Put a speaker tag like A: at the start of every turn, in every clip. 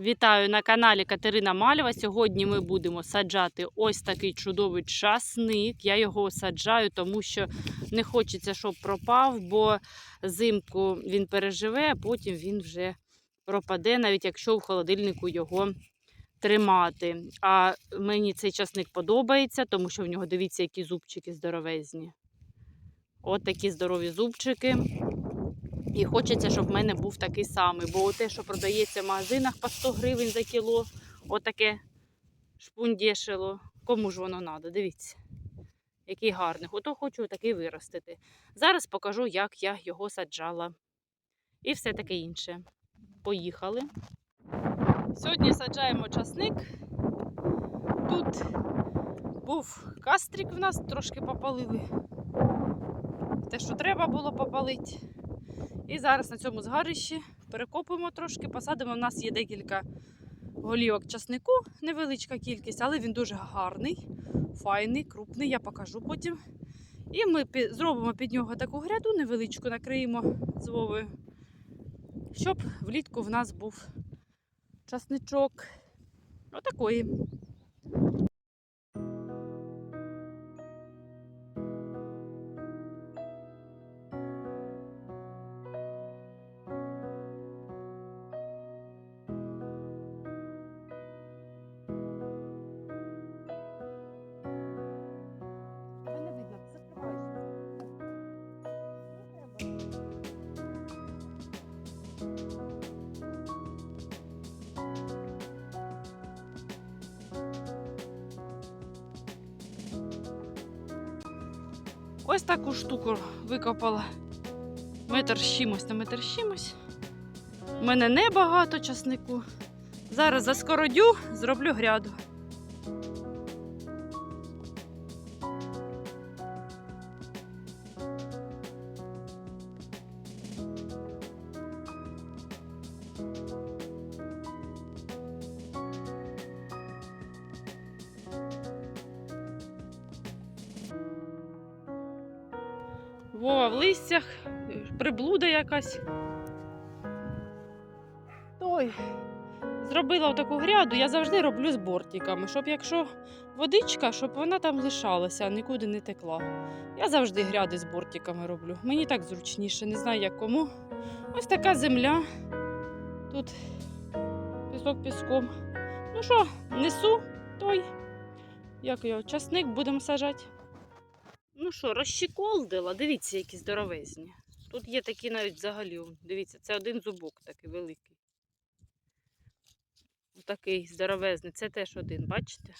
A: Вітаю на каналі Катерина Мальова. Сьогодні ми будемо саджати ось такий чудовий часник. Я його саджаю, тому що не хочеться, щоб пропав, бо зимку він переживе, а потім він вже пропаде, навіть якщо в холодильнику його тримати. А мені цей часник подобається, тому що в нього дивіться, які зубчики здоровезні. От такі здорові зубчики. І хочеться, щоб в мене був такий самий. Бо те, що продається в магазинах по 100 гривень за кіло, отаке шпундєшило. Кому ж воно треба? Дивіться, який гарний. Ото хочу такий виростити. Зараз покажу, як я його саджала. І все таке інше. Поїхали. Сьогодні саджаємо часник. Тут був кастрик в нас, трошки попалили. Те, що треба було попалити. І зараз на цьому згарищі перекопуємо трошки, посадимо. У нас є декілька голівок часнику, невеличка кількість, але він дуже гарний, файний, крупний, я покажу потім. І ми зробимо під нього таку гряду невеличку, накриємо з Вовою, щоб влітку в нас був часничок. Отакої. Ось таку штуку викопала. Метр з на метр з. У мене небагато часнику. Зараз заскородю, зроблю гряду. Вова в листях, приблуда якась. Той. Зробила таку гряду, я завжди роблю з бортиками, щоб якщо водичка, щоб вона там лишалася, а нікуди не текла. Я завжди гряди з бортиками роблю. Мені так зручніше, не знаю як кому. Ось така земля. Тут пісок піском. Ну що, несу той, як його, часник будемо сажати. Ну що, розщеколдила, дивіться, які здоровезні. Тут є такі навіть взагалі. Дивіться, це один зубок такий великий. Такий здоровезний. Це теж один, бачите?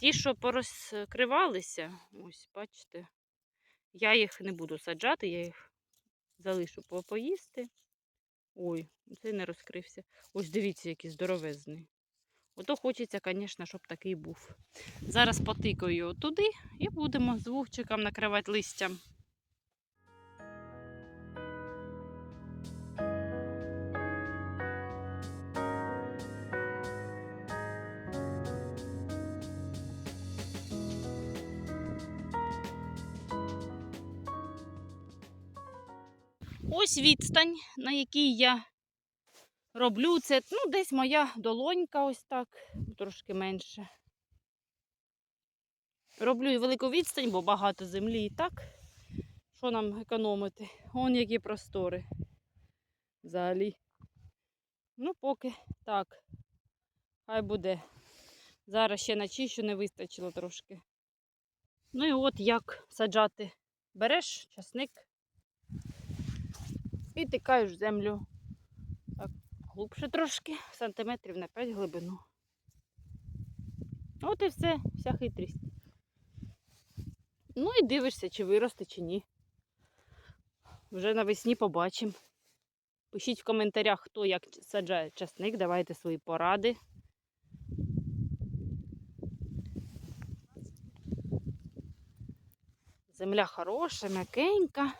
A: Ті, що порозкривалися, ось, бачите, я їх не буду саджати, я їх залишу по- поїсти. Ой, цей не розкрився. Ось дивіться, який здоровезний. Ото хочеться, звісно, щоб такий був. Зараз потикаю його туди і будемо з вовчиком накривати листям. Ось відстань, на якій я роблю це. Ну, десь моя долонька, ось так, трошки менше. Роблю і велику відстань, бо багато землі і так. Що нам економити? Вон які простори. Взагалі. Ну, поки так. Хай буде. Зараз ще начищу, не вистачило трошки. Ну і от як саджати. Береш часник і тикаєш в землю. Глубше трошки, сантиметрів на 5 глибину. От і все, вся хитрість. Ну і дивишся, чи виросте, чи ні. Вже навесні побачимо. Пишіть в коментарях, хто як саджає часник, давайте свої поради. Земля хороша, м'якенька.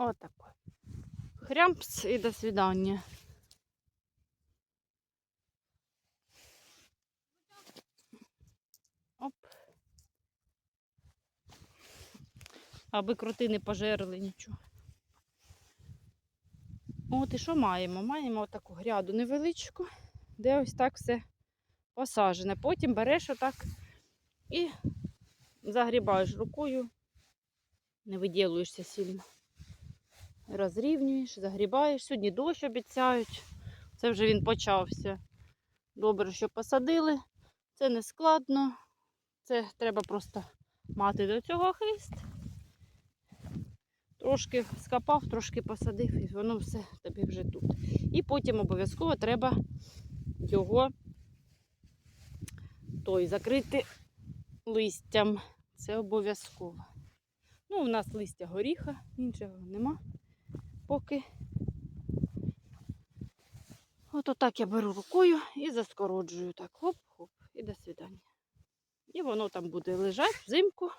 A: Отако. Хрямпс і до свидання. Оп. Аби крути не пожерли нічого. От і що маємо? Маємо таку гряду невеличку, де ось так все посаджене. Потім береш отак і загрібаєш рукою, не виділуєшся сильно. Розрівнюєш, загрібаєш. Сьогодні дощ обіцяють. Це вже він почався. Добре, що посадили. Це не складно. Це треба просто мати до цього хист. Трошки скопав, трошки посадив, і воно все тобі вже тут. І потім обов'язково треба його той закрити листям. Це обов'язково. Ну, у нас листя горіха, іншого нема поки. От отак я беру рукою і заскороджую. Так, хоп-хоп, і до свидання. І воно там буде лежати взимку,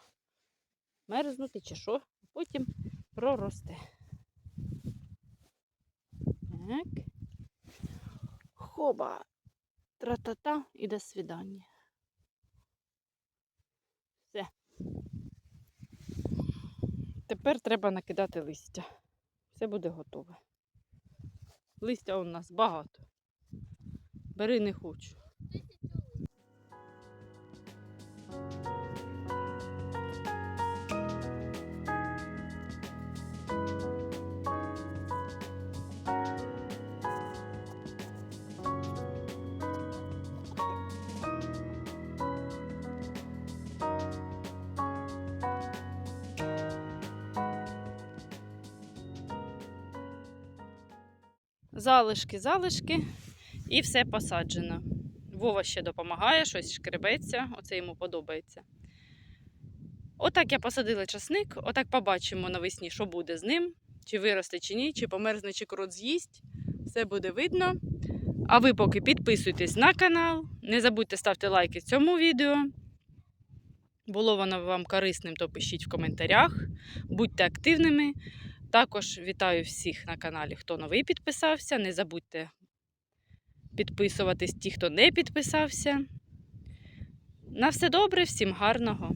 A: мерзнути чи що, потім проросте. Так. Хоба. Тра-та-та і до свидання. Все. Тепер треба накидати листя. Все буде готове. Листя у нас багато. Бери не хочу. Залишки, залишки і все посаджено. Вова ще допомагає, щось шкребеться, оце йому подобається. Отак я посадила часник, отак побачимо навесні, що буде з ним, чи виросте, чи ні, чи померзне, чи крот з'їсть. Все буде видно. А ви поки підписуйтесь на канал, не забудьте ставити лайки цьому відео. Було воно вам корисним, то пишіть в коментарях. Будьте активними. Також вітаю всіх на каналі, хто новий підписався. Не забудьте підписуватись ті, хто не підписався. На все добре, всім гарного!